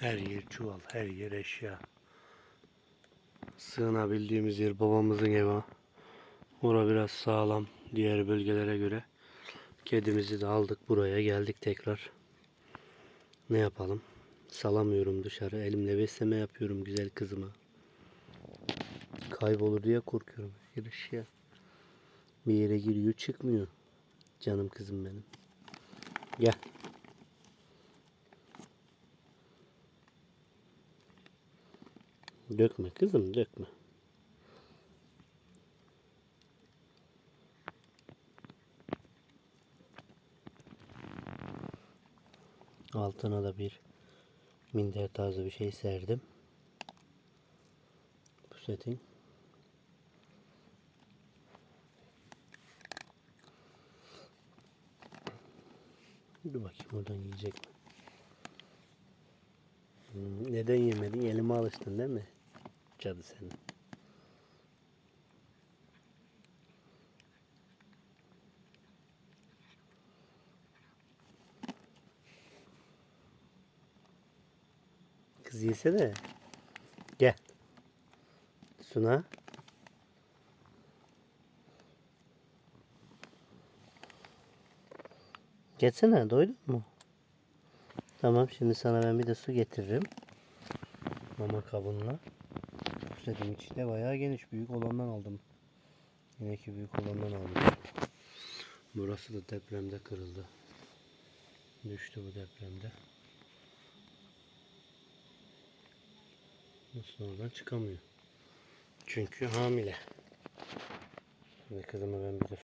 Her yer çuval, her yer eşya. Sığınabildiğimiz yer babamızın evi. Bura biraz sağlam diğer bölgelere göre. Kedimizi de aldık buraya geldik tekrar. Ne yapalım? Salamıyorum dışarı. Elimle besleme yapıyorum güzel kızıma. Kaybolur diye korkuyorum. Giriş ya. Bir yere giriyor çıkmıyor. Canım kızım benim. Gel. Dökme kızım dökme. Altına da bir minder tarzı bir şey serdim. Bu setin. Dur bakayım oradan yiyecek mi? Hmm, neden yemedin? Elime alıştın değil mi? Cadı senin. Kız yesene. Gel. Suna. Geçsene doydun mu? Tamam şimdi sana ben bir de su getiririm. Mama kabınla. Sedim içinde bayağı geniş. Büyük olandan aldım. Yine ki büyük olandan aldım. Burası da depremde kırıldı. Düştü bu depremde. Nasıl oradan çıkamıyor. Çünkü hamile. Ve kızıma ben bir de